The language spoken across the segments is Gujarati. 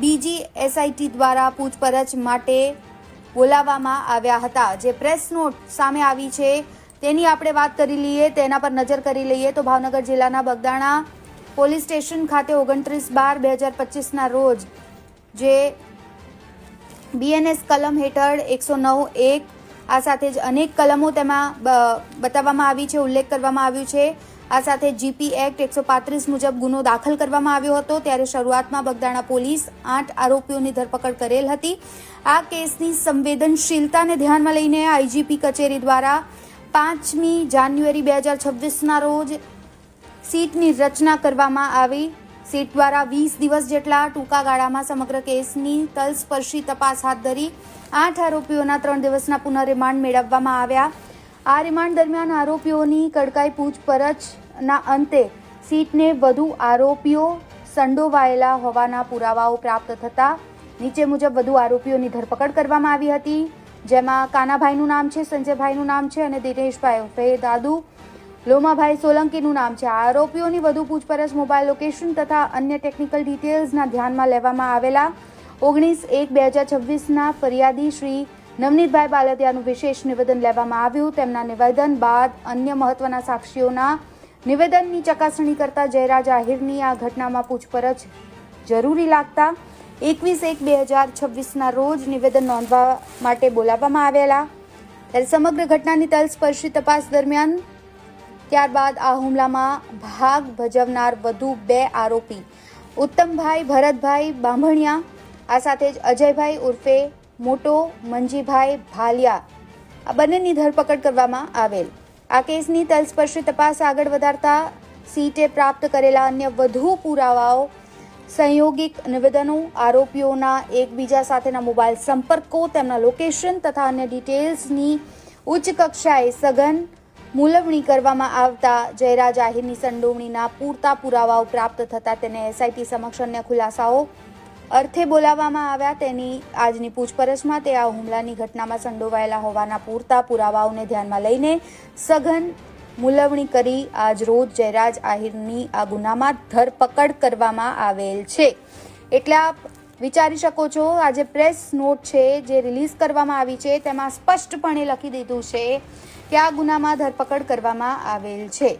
બીજી એસઆઈટી દ્વારા પૂછપરછ માટે બોલાવવામાં આવ્યા હતા. જે પ્રેસ નોટ સામે આવી છે, તેની આપણે વાત કરી લઈએ, તેના પર નજર કરી લઈએ તો ભાવનગર જિલ્લાના બગદાણા પોલીસ સ્ટેશન ખાતે ઓગણત્રીસ બાર બે હજાર પચીસના રોજ જે બીએનએસ કલમ હેઠળ એકસો નવ એક આ સાથે જ અનેક કલમો તેમાં બતાવવામાં આવી છે, ઉલ્લેખ કરવામાં આવ્યું છે. આ સાથે જીપી એક્ટ એકસો પાંત્રીસ મુજબ ગુનો દાખલ કરવામાં આવ્યો હતો. ત્યારે શરૂઆતમાં બગદાણા પોલીસ આઠ આરોપીઓની ધરપકડ કરેલ હતી. આ કેસની સંવેદનશીલતાને ધ્યાનમાં લઈને આઈજીપી કચેરી દ્વારા પાંચમી જાન્યુઆરી બે હજાર છવ્વીસના રોજ સીટની રચના કરવામાં આવી. સીટ દ્વારા વીસ દિવસ જેટલા ટૂંકા ગાળામાં સમગ્ર કેસની તલસ્પર્શી તપાસ હાથ ધરી આઠ આરોપીઓના ત્રણ દિવસના પુનઃ રિમાન્ડ મેળવવામાં આવ્યા. આ રિમાન્ડ દરમિયાન આરોપીઓની કડકાઈ પૂછપરછના અંતે સીટને વધુ આરોપીઓ સંડોવાયેલા હોવાના પુરાવાઓ પ્રાપ્ત થતા નીચે મુજબ વધુ આરોપીઓની ધરપકડ કરવામાં આવી હતી, જેમાં કાનાભાઈનું નામ છે, સંજયભાઈનું નામ છે અને દિનેશભાઈ ઉર્ફે દાદુ. લોમાભાઈ સોલંકીનું નામ છે. આરોપીઓની વધુ પૂછપરછ મોબાઈલ લોકેશન તથા અન્ય ટેકનિકલ ડિટેલ્સના ધ્યાનમાં લેવામાં આવેલા ઓગણીસ એક બે હજાર છવ્વીસના ફરિયાદી શ્રી નવનીતભાઈ બાલદિયાનું વિશેષ નિવેદન લેવામાં આવ્યું. તેમના નિવેદન બાદ અન્ય મહત્વના સાક્ષીઓના નિવેદનની ચકાસણી કરતા જયરાજ આહિરની આ ઘટનામાં પૂછપરછ જરૂરી લાગતા એકવીસ એક બે હજાર છવ્વીસના રોજ નિવેદન નોંધવા માટે બોલાવવામાં આવેલા. ત્યારે સમગ્ર ઘટનાની તલસ્પર્શી તપાસ દરમિયાન ત્યારબાદ આ હુમલામાં ભાગ ભજવનાર વધુ બે આરોપી ઉત્તમભાઈ ભરતભાઈ બાંભણિયા, આ સાથે જ અજયભાઈ ઉર્ફે મોટો મંજીભાઈ ભાલિયા આ બંનેની ધરપકડ કરવામાં આવેલ. આ કેસની તલસ્પર્શી તપાસ આગળ વધારતા સીટે પ્રાપ્ત કરેલા અન્ય વધુ પુરાવાઓ, સંયોગિક નિવેદનો, આરોપીઓના એકબીજા સાથેના મોબાઈલ સંપર્કો, તેમના લોકેશન તથા અન્ય ડિટેલ્સની ઉચ્ચ કક્ષાએ સઘન મૂલવણી કરવામાં આવતા જયરાજ આહિરની સંડોવણીના પૂરતા પુરાવાઓ પ્રાપ્ત થતા તેને એસઆઈટી સમક્ષ અન્ય ખુલાસાઓ અર્થે બોલાવવામાં આવ્યા તેની આજની પૂછપરછમાં તે આ હુમલાની ઘટનામાં સંડોવાયેલા હોવાના પૂરતા પુરાવાઓને ધ્યાનમાં લઈને સઘન મુલવણી કરી આજ રોજ જયરાજ આહિરની આ ગુનામાં ધરપકડ કરવામાં આવેલ છે. એટલે આપ વિચારી શકો છો આ જે પ્રેસ નોટ છે જે રિલીઝ કરવામાં આવી છે, તેમાં સ્પષ્ટપણે લખી દીધું છે કે આ ગુનામાં ધરપકડ કરવામાં આવેલ છે.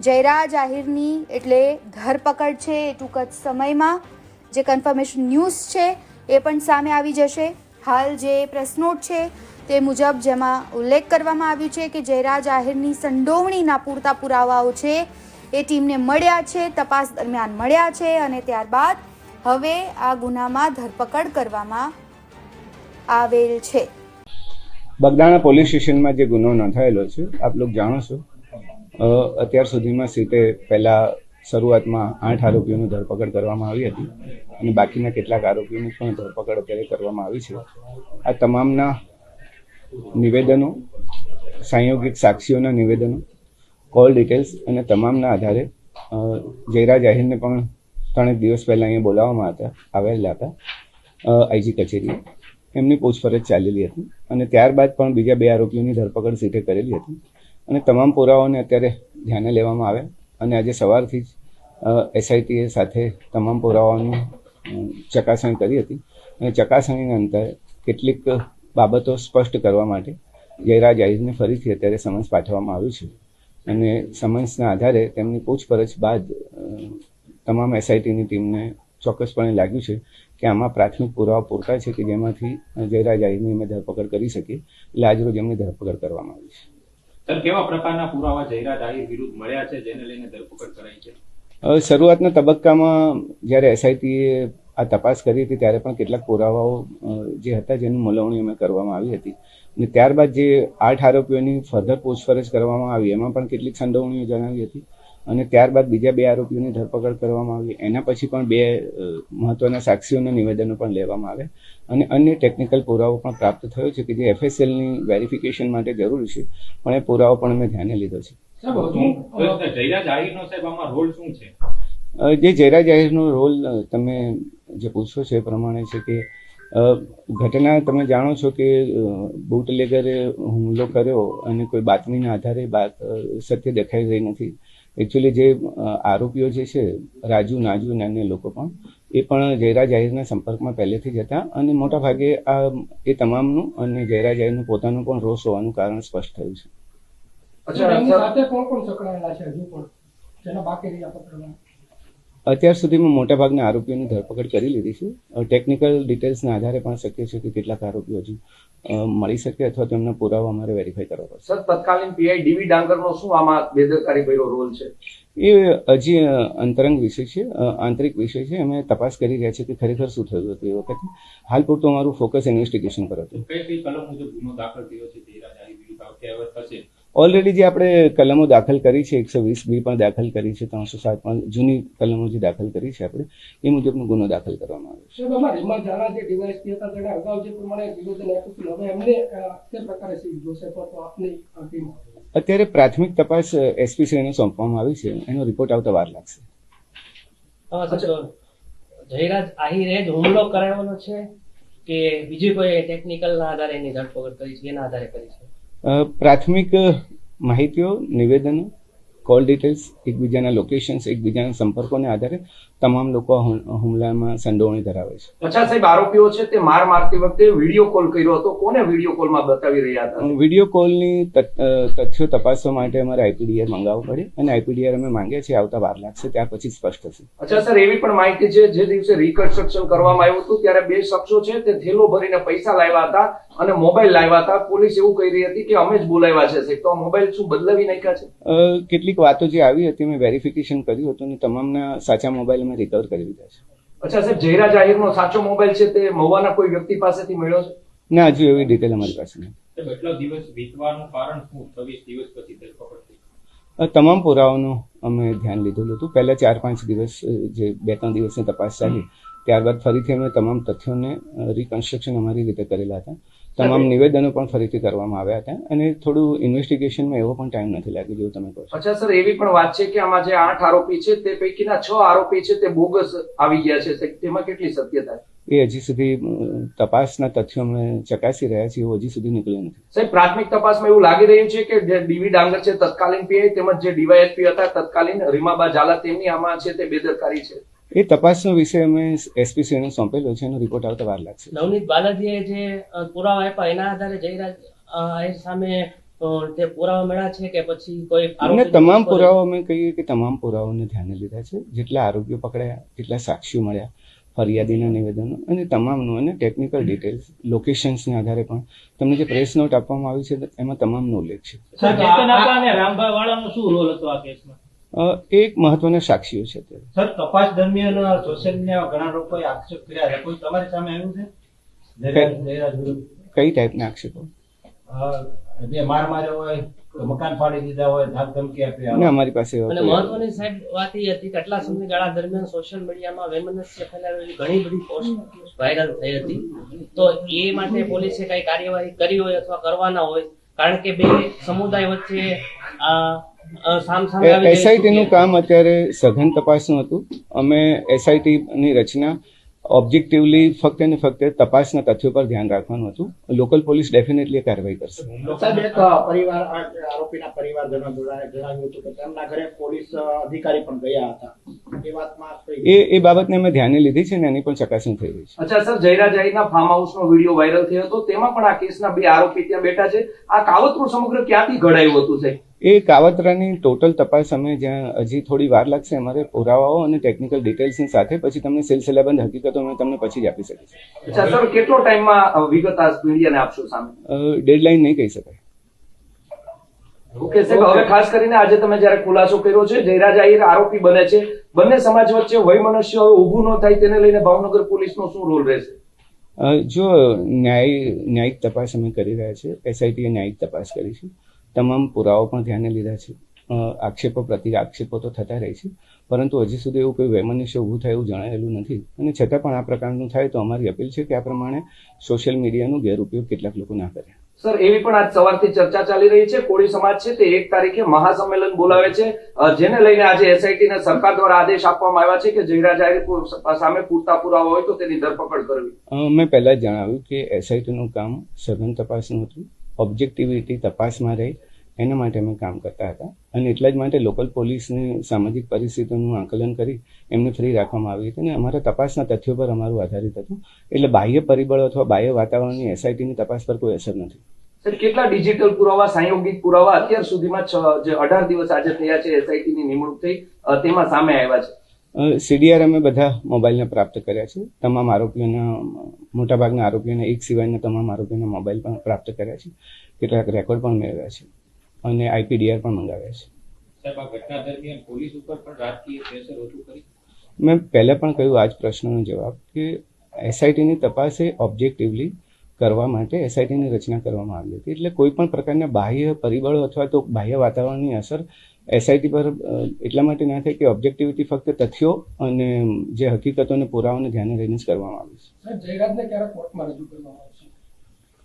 જયરાજ આહિરની એટલે ધરપકડ છે એ ટૂંક જ સમયમાં જે કન્ફર્મેશન ન્યૂઝ છે, એ પણ સામે આવી જશે. હાલ જે પ્રેસ છે, તે મુજબ જેમાં ઉલ્લેખ કરવામાં આવ્યું છે કે જયરાજ આહિરની સંડોવણીના પૂરતા પુરાવાઓ છે, એ ટીમને મળ્યા છે, તપાસ દરમિયાન મળ્યા છે અને ત્યારબાદ હવે આ ગુનામાં ધરપકડ કરવામાં આવેલ છે. બગદાણા પોલીસ સ્ટેશનમાં જે ગુનો નોંધાયેલો છે, આપ લોકો જાણો છો. અત્યાર સુધીમાં સીતે પહેલા શરૂઆતમાં આઠ આરોપીઓની ધરપકડ કરવામાં આવી હતી અને બાકીના કેટલાક આરોપીઓની પણ ધરપકડ અત્યારે કરવામાં આવી છે. આ તમામના નિવેદનો, સંયોગિક સાક્ષીઓના નિવેદનો, કોલ ડિટેલ્સ અને તમામના આધારે જયરાજ આહિરને પણ ત્રણેક દિવસ પહેલાં અહીંયા બોલાવવામાં હતા, આવેલા હતા આઈજી કચેરીએ. એમની પૂછપરછ ચાલેલી હતી અને ત્યારબાદ પણ બીજા બે આરોપીઓની ધરપકડ સીટે કરેલી હતી અને તમામ પુરાવાઓને અત્યારે ધ્યાને લેવામાં આવે અને આજે સવારથી જ એસઆઈટીએ સાથે તમામ પુરાવાઓની ચકાસણી કરી હતી. અને ચકાસણીના અંતર કેટલીક બાબતો સ્પષ્ટ કરવા માટે જયરાજ આહિરને ફરીથી અત્યારે સમન્સ પાઠવવામાં આવ્યું છે. અને સમન્સના આધારે તેમની પૂછપરછ બાદ તમામ એસઆઈટીની ટીમને ચોક્કસપણે લાગ્યું છે કે આમાં પ્રાથમિક પુરાવા પૂરતા છે કે જેમાંથી જયરાજ આહિરની અમે ધરપકડ કરી શકીએ. એટલે આજરોજ એમની ધરપકડ કરવામાં આવી છે. કેવા પ્રકારના પુરાવા જયરાજ આહિર વિરુદ્ધ મળ્યા છે, જેને લઈને ધરપકડ કરાઈ છે? શરૂઆતના તબક્કામાં જ્યારે એસઆઈટીએ આ તપાસ કરી હતી, ત્યારે પણ કેટલાક પુરાવાઓ જે હતા જેની મૂલવણી અમે કરવામાં આવી હતી. અને ત્યારબાદ જે આઠ આરોપીઓની ફર્ધર પૂછપરછ કરવામાં આવી, એમાં પણ કેટલીક સંડોવણીઓ જણાવી હતી. અને ત્યારબાદ બીજા બે આરોપીઓની ધરપકડ કરવામાં આવી. એના પછી પણ બે મહત્વના સાક્ષીઓના નિવેદનો પણ લેવામાં આવ્યા. અને અન્ય ટેકનિકલ પુરાવો પણ પ્રાપ્ત થયો છે કે જે એફએસએલની વેરિફિકેશન માટે જરૂરી છે પણ એ પુરાવો પણ અમે ધ્યાને લીધો છે. જે જયરાજ આહિરનો રોલ તમે જે પૂછો છો એ પ્રમાણે છે કે ઘટના તમે જાણો છો કે બુટલેગરે હુમલો કર્યો અને કોઈ બાતમીના આધારે બાત સત્ય દેખાઈ રહી નથી. એકચ્યુઅલી જે આરોપીઓ જે છે રાજુ નાજુ અને અન્ય લોકો પણ એ પણ જયરા જાહેરના સંપર્કમાં પહેલેથી જ હતા અને મોટા ભાગે આ એ તમામનું અને જયરા જાહેરનું પોતાનું પણ રોષ હોવાનું કારણ સ્પષ્ટ થયું છે. અચ્છા એમની સાથે કોણ કોણ સંકળાયેલા છે હજુ પણ? જેના બાકી રહ્યા પકડવા અત્યાર સુધીમાં મોટાભાગના આરોપીઓની ધરપકડ કરી લીધી છે. ટેકનિકલ ડિટેલ્સના આધારે પણ શક્ય છે કે કેટલાક આરોપીઓ હજુ મળી શકે અથવા તેમના પુરાવા અમારે વેરીફાઈ કરવા પડશે. સર તત્કાલીન પીઆઈ ડીવી ડાંગરનો શું આમાં બેદરકારી ભર્યો રોલ છે? એ હજી અંતરંગ વિષય છે આંતરિક વિષય છે. અમે તપાસ કરી રહ્યા છીએ કે ખરેખર શું થયું હતું એ વખતે. હાલ પૂરતું અમારું ફોકસ ઇન્વેસ્ટિગેશન પર હતું. કઈ કઈ કલમ મુજબ ગુનો દાખલ થયો છે જયરા રાજાની વિરુદ્ધ આવતી આવત થશે? ઓલરેડી જે આપણે કલમો દાખલ કરી છે એકસો વીસ બી પણ દાખલ કરી છે ત્રણસો સાત પણ જૂની કલમો જે દાખલ કરી છે આપણે એ મુજબનો ગુનો દાખલ કરવામાં આવ્યો છે. અત્યારે પ્રાથમિક તપાસ એસપી શ્રીને સોંપવામાં આવી છે એનો રિપોર્ટ આવતા વાર લાગશે. જયરાજ આહિરે જ હુમલો કરાવવાનો છે કે બીજી કોઈ ટેકનિકલ ના આધારે એની ધરપકડ કરી છે એના આધારે કરી છે? પ્રાથમિક માહિતીઓ નિવેદનો કોલ ડિટેલ્સ એકબીજાના લોકેશન્સ એકબીજાના સંપર્કોને આધારે તમામ લોકો હુમલામાં સંડોવણી ધરાવે છે. અચ્છા સાહેબ આરોપીઓ છે તે માર મારતી વખતે વીડિયો કોલ કર્યો હતો. કોને વીડિયો કોલમાં બતાવી રહ્યા હતા? વીડિયો કોલની તથ- તથ્યો તપાસવા માટે અમારે આઈપીડીઆર મંગાવવું પડે અને આઈપીડીઆર અમે માંગ્યા છે આવતા વાર લાગશે ત્યાર પછી સ્પષ્ટ થશે. અચ્છા સર એવી પણ માહિતી છે જે દિવસે રિકન્સ્ટ્રક્શન કરવામાં આવ્યું હતું ત્યારે બે શખ્સો છે તે થેલો ભરીને પૈસા લાવ્યા હતા અને મોબાઈલ લાવ્યા હતા. પોલીસ એવું કહી રહી હતી કે અમે જ બોલાવ્યા છે સાહેબ. તો આ મોબાઈલ શું બદલાવી નાખ્યા છે? કેટલીક વાતો જે આવી હતી મેં વેરિફિકેશન કર્યું હતું અને તમામના સાચા મોબાઈલ અમે રિકવર કરી લીધા છે. અચ્છા સાહેબ જયરા જાહેરનો સાચો મોબાઈલ છે તે મહુવાના કોઈ વ્યક્તિ પાસેથી મળ્યો છે? ના હજુ એવી ડિટેલ અમારી પાસે નથી. એટલા દિવસ વીતવાનું કારણ શું? છવ્વીસ દિવસ પછી ધરપકડ તમામ પુરાવાનું અમે ધ્યાન લીધેલું હતું. પહેલાં ચાર પાંચ દિવસ જે બે ત્રણ દિવસની તપાસ ચાલી ત્યારબાદ ફરીથી અમે તમામ તથ્યોને રિકન્સ્ટ્રક્શન અમારી રીતે કરેલા હતા. તમામ નિવેદનો પણ ફરીથી કરવામાં આવ્યા હતા અને થોડું ઇન્વેસ્ટિગેશનમાં એવો પણ ટાઈમ નથી લાગ્યો જેવું તમે કહો અચ્છા સર એવી પણ વાત છે કે આમાં જે આઠ આરોપી છે તે પૈકીના છ આરોપી છે તે બોગસ આવી ગયા છે તેમાં કેટલી સત્યતા છે? એ હજી સુધી તપાસના તથ્યો અમે ચકાસી રહ્યા છીએ હજી સુધી નીકળ્યું નથી. સાહેબ પ્રાથમિક તપાસમાં એવું લાગી રહ્યું છે કે જે ડીવી ડાંગર છે તત્કાલીન પીઆઈ તેમજ જે ડીવાયએસપી હતા તત્કાલીન રીમાબા ઝાલા તેમની આમાં છે તે બેદરકારી છે. એ તપાસનો વિષય અમે એસપીસીને સોંપેલો છે એનો રિપોર્ટ આવતા વાર લાગશે. નવનીત બાલાજીએ જે પુરાવા આપ્યા એના આધારે જયરાજ સામે તે પુરાવા મળ્યા છે કે પછી કોઈ અમને તમામ પુરાવા અમે કહીએ કે તમામ પુરાવાઓને ધ્યાને લીધા છે. જેટલા આરોપીઓ પકડાયા જેટલા સાક્ષીઓ મળ્યા ફરિયાદીના નિવેદનો અને તમામનું અને ટેકનિકલ ડિટેલ્સ લોકેશન્સને આધારે પણ. તમને જે પ્રેસ નોટ આપવામાં આવી છે એમાં તમામનો ઉલ્લેખ છે. અને રામભાઈ વાળાનો શું રોલ હતો આ કેસમાં? એક મહત્વના સાક્ષીઓ છે સર તપાસ દરમિયાન સોશિયલ મીડિયામાં ઘણા લોકોએ આક્ષેપ કર્યા છે. કોઈ તમારી સામે આવ્યું છે? કઈ? ટાઈપના આક્ષેપો? બે માર માર્યો હોય મકાન ફાડી દીધા હોય ધાક ધમકી આપી અને અમારી પાસે અને મહત્વની સાહેબ વાત એ હતી કે આટલા સમયગાળા દરમિયાન સોશિયલ મીડિયામાં વેમનસ્ય ફેલાવેલી ઘણી બધી પોસ્ટ વાયરલ થઈ હતી. તો એ માટે પોલીસે કઈ કાર્યવાહી કરી હોય અથવા કરવાના હોય કારણ કે બે સમુદાય વચ્ચે આ આ સામસામે આવી જઈ એસઆઈટી નું કામ અત્યારે સઘન તપાસનું હતું. અમે એસઆઈટીની રચના ઓબ્જેક્ટિવલી ફક્ત ને ફક્ત તપાસના તથ્યો પર ધ્યાન રાખવાનું હતું. લોકલ પોલીસ ડેફિનેટલી કાર્યવાહી કરશે. સાહેબ એક પરિવાર આરોપીના પરિવારજનો જણાવ્યું હતું કે તેમના ઘરે પોલીસ અધિકારી પણ ગયા હતા. એ વાતમાં એ એ બાબતને અમે ધ્યાને લીધી છે ને એની પણ ચકાસણી થઈ રહી છે. અચ્છા સર જયરા જાહીરના ફાર્મ હાઉસનો વીડિયો વાયરલ થયો હતો. તેમાં પણ આ કેસના બે આરોપી ત્યાં બેઠા છે. આ કાવતરું સમગ્ર ક્યાંથી ઘડાયું હતું સાહેબ? એ કાવતરાની ટોટલ તપાસ અમે જ્યાં હજી થોડી વાર લાગશે અમારે પુરાવાઓ અને ટેકનિકલ ડિટેલ્સની સાથે પછી તમને સિલસિલાબંધ હકીકતો અમે તમને પછી જ આપી શકીશું સર કેટલો ટાઈમમાં વિગત મીડિયાને આપશો સામે? ડેડલાઈન નહીં કહી શકાય. ઓકે સાહેબ હવે ખાસ કરીને આજે તમે જ્યારે ખુલાસો કર્યો છે જયરાજ આહિર આરોપી બને છે બંને સમાજ વચ્ચે વયમનસ્ય હવે ઊભું ન થાય તેને લઈને ભાવનગર પોલીસનો શું રોલ રહેશે? જો ન્યાય ન્યાયિક તપાસ અમે કરી રહ્યા છીએ એસઆઈટીએ ન્યાયિક તપાસ કરી છે. તમામ પુરાવાઓ પણ ધ્યાને લીધા છે. આક્ષેપો પ્રતિ આક્ષેપો તો થતા રહે છે પરંતુ હજી સુધી એવું કોઈ વૈમનસ્ય ઊભું થાય એવું જણાયેલું નથી. અને છતાં પણ આ પ્રકારનું થાય તો અમારી અપીલ છે કે આ પ્રમાણે સોશિયલ મીડિયાનો ગેરઉપયોગ કેટલાક લોકો ના કરે. સર એવી પણ આજ સવારથી ચર્ચા ચાલી રહી છે. કોળી સમાજ છે તે એક તારીખે મહાસંમેલન બોલાવે છે. જેને લઈને આજે એસઆઈટી ને સરકાર દ્વારા આદેશ આપવામાં આવ્યા છે કે જયરા જાહેર પુ- સામે પૂરતા પુરાવા હોય તો તેની ધરપકડ કરવી. મેં પહેલા જ જણાવ્યું કે એસઆઈટીનું કામ સઘન તપાસનું હતું. ઓબ્જેક્ટિવિટી તપાસમાં રહે, એના માટે અમે કામ કરતા હતા. અને એટલા જ માટે લોકલ પોલીસની સામાજિક પરિસ્થિતિનું આકલન કરી એમને ફ્રી રાખવામાં આવી હતી. અને અમારા તપાસના તથ્યો પર અમારું આધારિત હતું. એટલે બાહ્ય પરિબળો અથવા બાહ્ય વાતાવરણની એસઆઈટીની તપાસ પર કોઈ અસર નથી. સર, કેટલા ડિજિટલ પુરાવા, સાયોગિક પુરાવા અત્યાર સુધીમાં જે અઢાર દિવસ આજે થયા છે, એસઆઈટીની નિમણૂક થઈ તેમાં સામે આવ્યા છે? સીડીઆર અમે બધા મોબાઈલને પ્રાપ્ત કર્યા છે. તમામ આરોપીઓના મોટાભાગના આરોપીઓના એક સિવાયના તમામ આરોપીઓના મોબાઈલ પણ પ્રાપ્ત કર્યા છે. કેટલાક રેકોર્ડ પણ મેળવ્યા છે અને આઈપીડીઆર પણ મંગાવ્યા છે. સાહેબ આ ઘટના દરમિયાન પોલીસ ઉપર પણ રાજકીય પ્રેશર ઓછું કરી? મેં પહેલાં પણ કહ્યું આ જ પ્રશ્નનો જવાબ કે એસઆઈટીની તપાસે ઓબ્જેક્ટિવલી કરવા માટે એસઆઈટીની રચના કરવામાં આવી હતી. એટલે કોઈ પણ પ્રકારના બાહ્ય પરિબળો અથવા તો બાહ્ય વાતાવરણની અસર એસઆઈટી પર એટલા માટે ના થાય કે ઓબ્જેક્ટિવિટી ફક્ત તથ્યો અને જે હકીકતો અને પુરાવાને ધ્યાને લઈને જ કરવામાં આવી છે.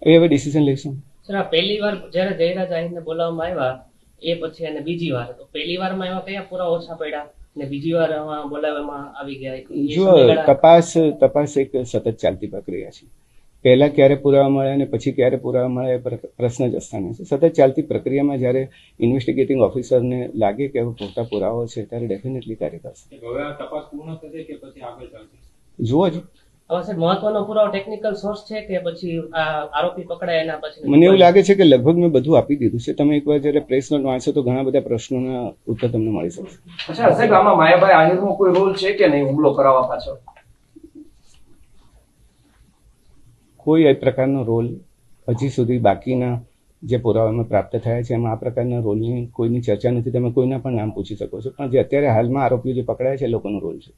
એ હવે ડિસિઝન લઈશું સર આ પહેલી વાર જ્યારે જયરાજ આહિરને બોલાવવામાં આવ્યા એ પછી અને બીજી વાર. તો પહેલી વારમાં એમાં કયા પૂરા ઓછા પડ્યા ને બીજી વાર બોલાવવામાં આવી ગયા? જો તપાસ તપાસ એક સતત ચાલતી પ્રક્રિયા છે. પહેલા ક્યારે પુરાવા મળે અને પછી ક્યારે પુરાવા મળે એ પ્રશ્ન જ અસ્થાને છે. સતત ચાલતી પ્રક્રિયામાં જ્યારે ઇન્વેસ્ટિગેટિંગ ઓફિસરને લાગે કે હવે પૂરતા પુરાવો છે ત્યારે ડેફિનેટલી કાર્ય કરશે. કે હવે આ તપાસ પૂર્ણ થશે કે પછી આગળ ચાલશે? જુઓ જ. હવે મહત્વનો પુરાવો ટેકનિકલ સોર્સ છે કે પછી આરોપી પકડાય એના પછી મને એવું લાગે છે કે લગભગ મેં બધું આપી દીધું છે. તમે એકવાર જ્યારે પ્રેસ નોટ વાંચો તો ઘણા બધા પ્રશ્નોના ઉત્તર તમને મળી શકશે. અચ્છા સાહેબ આમાં માયાભાઈ આહિરનો કોઈ રોલ છે કે નહીં? હુમલો કરાવવા પાછળ? કોઈ એ પ્રકારનો રોલ હજી સુધી બાકીના જે પુરાવામાં પ્રાપ્ત થયા છે, એમાં આ પ્રકારના રોલની કોઈની ચર્ચા નથી. તમે કોઈના પણ નામ પૂછી શકો છો. પણ જે અત્યારે હાલમાં આરોપીઓ જે પકડાયા છે, એ લોકોનો રોલ છે.